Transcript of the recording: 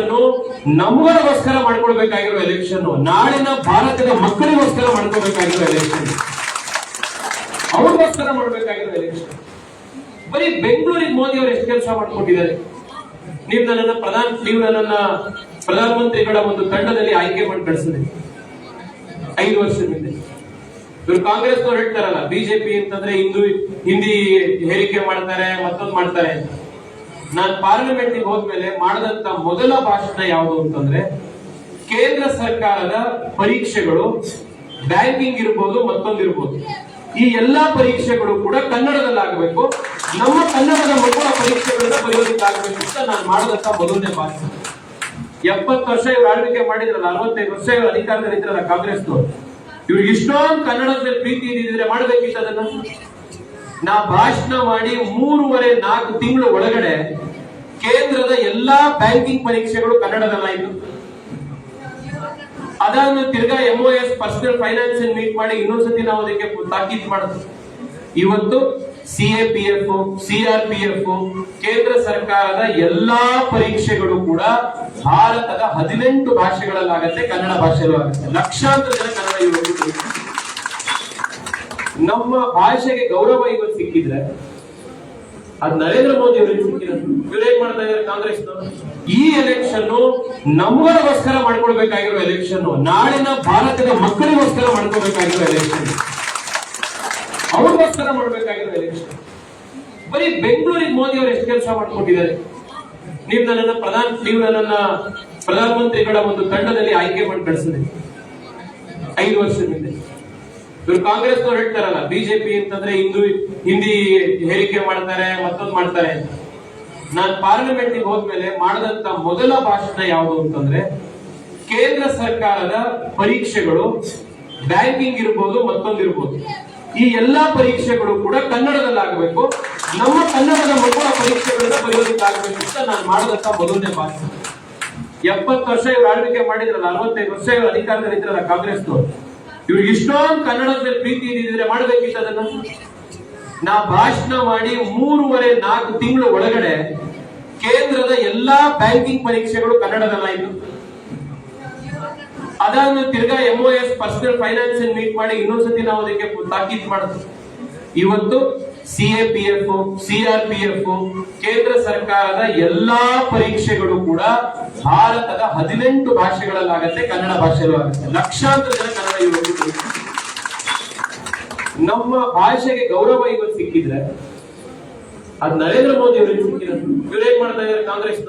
Election ನಮಗೋಸ್ಕರ ಮಾಡ್ಕೊಳ್ಬೇಕಾಗಿರೋ election ನಾಳಿನ ಭಾರತದ ಮಕ್ಕಳಿಗೋಸ್ಕರ ಮಾಡ್ಕೊಳ್ಬೇಕಾಗಿರೋ ಎಲೆಕ್ಷನ್ ಅವ್ರಿಗೋಸ್ಕರ ಮಾಡ್ಬೇಕಾಗಿರೋ ಎಲೆಕ್ಷನ್ ಬರೀ ಬೆಂಗಳೂರಿಗೆ ಮೋದಿ ಅವರು ಎಷ್ಟು ಕೆಲಸ ಮಾಡ್ಕೊಟ್ಟಿದ್ದಾರೆ? ನೀವು ನನ್ನ ಪ್ರಧಾನ, ನೀವು ನನ್ನನ್ನ ಪ್ರಧಾನಮಂತ್ರಿಗಳ ಒಂದು ತಂಡದಲ್ಲಿ ಆಯ್ಕೆ ಮಾಡಿ ಬೆಳೆಸಿದೆ. ಐದು ವರ್ಷದ ಹಿಂದೆ. ಇವರು ಕಾಂಗ್ರೆಸ್ ಅವ್ರು ಹೇಳ್ತಾರಲ್ಲ, ಬಿಜೆಪಿ ಅಂತಂದ್ರೆ ಹಿಂದೂ, ಹಿಂದಿ ಹೇರಿಕೆ ಮಾಡ್ತಾರೆ, ಮತ್ತೊಂದು ಮಾಡ್ತಾರೆ ನಾನು ಪಾರ್ಲಿಮೆಂಟ್ ಹೋದ್ಮೇಲೆ ಮಾಡಿದಂತ ಮೊದಲ ಭಾಷಣ ಯಾವುದು ಅಂತಂದ್ರೆ ಕೇಂದ್ರ ಸರ್ಕಾರದ ಪರೀಕ್ಷೆಗಳು ಬ್ಯಾಂಕಿಂಗ್ ಇರ್ಬೋದು ಮತ್ತೊಂದು ಇರ್ಬೋದು. ಈ ಎಲ್ಲಾ ಪರೀಕ್ಷೆಗಳು ಕೂಡ ಕನ್ನಡದಲ್ಲಾಗಬೇಕು. ನಮ್ಮ ಕನ್ನಡದ ಮಕ್ಕಳ ಪರೀಕ್ಷೆಗಳನ್ನ ಬರೆಯೋದಕ್ಕಾಗಬೇಕು ಅಂತ ನಾನು ಮಾಡಿದಂತ ಮೊದಲನೇ ಭಾಷಣ. ಎಪ್ಪತ್ತು ವರ್ಷ ಇವ್ರು ಆಳ್ವಿಕೆ ಮಾಡಿದ್ರಲ್ಲ, ಅರವತ್ತೈದು ವರ್ಷ ಇವ್ರು ಅಧಿಕಾರದಲ್ಲಿ ಇದ್ರಲ್ಲ ಕಾಂಗ್ರೆಸ್ನವ್ರು. ಇವ್ರಿಗೆ ಇಷ್ಟೊಂದು ಕನ್ನಡದಲ್ಲಿ ಪ್ರೀತಿ ಇದ್ದಿದ್ರೆ ಮಾಡ್ಬೇಕಿತ್ತು ಅದನ್ನ? ನಾ ಭಾಷಣ ಮಾಡಿ ಮೂರುವರೆ ನಾಲ್ಕು ತಿಂಗಳ ಒಳಗಡೆ ಕೇಂದ್ರದ ಎಲ್ಲಾ ಬ್ಯಾಂಕಿಂಗ್ ಪರೀಕ್ಷೆಗಳು ಕನ್ನಡದಲ್ಲಾಯ್ತು ಅದಾದ್ಮೇಲೆ ತಿರ್ಗಾ M O S personal finance meet ಮಾಡಿ ಇನ್ನೊಂದ್ಸತಿ ನಾವು ಅದಕ್ಕೆ ತಾಕೀತ್ ಮಾಡಿದ್ವಿ ಇವತ್ತು C A P F C R P F ಕೇಂದ್ರ ಸರ್ಕಾರದ ಎಲ್ಲಾ ಪರೀಕ್ಷೆಗಳು ಕೂಡ ಭಾರತದ ಹದಿನೆಂಟು ಭಾಷೆಗಳಲ್ಲಾಗತ್ತೆ, ಕನ್ನಡ ಭಾಷೆಯಲ್ಲೂ ಆಗುತ್ತೆ. ಲಕ್ಷಾಂತರ ಜನ ಕನ್ನಡ ಇವತ್ತು. ನಮ್ಮ ಭಾಷೆಗೆ ಗೌರವ ಇವತ್ತು ಸಿಕ್ಕಿದ್ರೆ ಅದು ನರೇಂದ್ರ ಮೋದಿ ಅವರಿಗೆ ಸಿಕ್ಕಿರೋದು ಮಾಡ್ತಾ ಇದ್ದಾರೆ ಕಾಂಗ್ರೆಸ್ ಈ ಎಲೆಕ್ಷನ್ ನಮಗೋಸ್ಕರ ಮಾಡ್ಕೊಳ್ಬೇಕಾಗಿರೋ ಎಲೆಕ್ಷನ್ ನಾಳಿನ ಭಾರತದ ಮಕ್ಕಳಿಗೋಸ್ಕರ ಮಾಡ್ಕೊಳ್ಬೇಕಾಗಿರೋ ಎಲೆಕ್ಷನ್ ಅವ್ರಿಗೋಸ್ಕರ ಮಾಡ್ಬೇಕಾಗಿರೋ ಎಲೆಕ್ಷನ್. ಬರೀ ಬೆಂಗಳೂರಿಗೆ ಮೋದಿ ಅವರು ಎಷ್ಟು ಕೆಲಸ ಮಾಡ್ಕೊಟ್ಟಿದ್ದಾರೆ? ನೀವು ನನ್ನನ್ನ ಪ್ರಧಾನ ನೀವು ನನ್ನನ್ನ ಪ್ರಧಾನಮಂತ್ರಿಗಳ ಒಂದು ತಂಡದಲ್ಲಿ ಆಯ್ಕೆ ಮಾಡಿ ಬೆಳೆಸಿದೆ ಐದು ವರ್ಷದ ಹಿಂದೆ. ಇವರು ಕಾಂಗ್ರೆಸ್ ಅವ್ರು ಹೇಳ್ತಾರಲ್ಲ, ಬಿಜೆಪಿ ಅಂತಂದ್ರೆ ಹಿಂದೂ, ಹಿಂದಿ ಹೇರಿಕೆ ಮಾಡ್ತಾರೆ, ಮತ್ತೊಂದು ಮಾಡ್ತಾರೆ. ನಾನು ಪಾರ್ಲಿಮೆಂಟ್ ಹೋದ್ಮೇಲೆ ಮಾಡದಂತ ಮೊದಲ ಭಾಷಣ ಯಾವುದು ಅಂತಂದ್ರೆ, ಕೇಂದ್ರ ಸರ್ಕಾರದ ಪರೀಕ್ಷೆಗಳು ಬ್ಯಾಂಕಿಂಗ್ ಇರ್ಬೋದು, ಮತ್ತೊಂದು ಇರ್ಬೋದು. ಈ ಎಲ್ಲಾ ಪರೀಕ್ಷೆಗಳು ಕೂಡ ಕನ್ನಡದಲ್ಲಾಗಬೇಕು ನಮ್ಮ ಕನ್ನಡದ ಮಕ್ಕಳ ಪರೀಕ್ಷೆಗಳನ್ನ ಬರೆಯೋದಕ್ಕಾಗಬೇಕು ಅಂತ ನಾನು ಮಾಡದಂತ ಮೊದಲನೇ ಭಾಷಣ. ಎಪ್ಪತ್ತು ವರ್ಷ ಇವ್ರು ಆಳ್ವಿಕೆ ಮಾಡಿದ್ರಲ್ಲ, ಅರವತ್ತೈದು ವರ್ಷ ಇವ್ರು ಇದ್ರಲ್ಲ ಕಾಂಗ್ರೆಸ್ನವ್ರು. ಇವ್ರಿಗೆ ಇಷ್ಟೊಂದು ಕನ್ನಡದ ಮೇಲೆ ಪ್ರೀತಿ ಇದ್ರೆ ಮಾಡ್ಬೇಕಿತ್ತು ಅದನ್ನ? ನಾ ಭಾಷಣ ಮಾಡಿ ಮೂರುವರೆ ನಾಲ್ಕು ತಿಂಗಳ ಒಳಗಡೆ ಕೇಂದ್ರದ ಎಲ್ಲಾ ಬ್ಯಾಂಕಿಂಗ್ ಪರೀಕ್ಷೆಗಳು ಕನ್ನಡದಲ್ಲಾಯ್ತು ಅದನ್ನು ತಿರ್ಗಾ M O S personal finance meet ಮಾಡಿ ಇನ್ನೊಂದ್ಸತಿ ನಾವು ಅದಕ್ಕೆ ತಾಕೀತ್ ಮಾಡಿದ್ವಿ. ಇವತ್ತು ಸಿ ಸಿಆರ್ಪಿಎಫ್ ಕೇಂದ್ರ ಸರ್ಕಾರದ ಎಲ್ಲಾ ಪರೀಕ್ಷೆಗಳು ಕೂಡ ಭಾರತದ ಹದಿನೆಂಟು ಭಾಷೆಗಳಲ್ಲಾಗತ್ತೆ, ಕನ್ನಡ ಭಾಷೆಯಲ್ಲೂ ಆಗುತ್ತೆ. ಲಕ್ಷಾಂತರ ಜನ ಕನ್ನಡ ಯುವಕರು ನಮ್ಮ ಭಾಷೆಗೆ ಗೌರವ ಇವತ್ತು ಸಿಕ್ಕಿದ್ರೆ, ಅದ್ ನರೇಂದ್ರ ಮೋದಿ ಅವರಿಗೆ ಸಿಕ್ಕಿರೋದು. ಇವ್ರು ಏನ್ ಮಾಡ್ತಾ ಇದ್ದಾರೆ ಕಾಂಗ್ರೆಸ್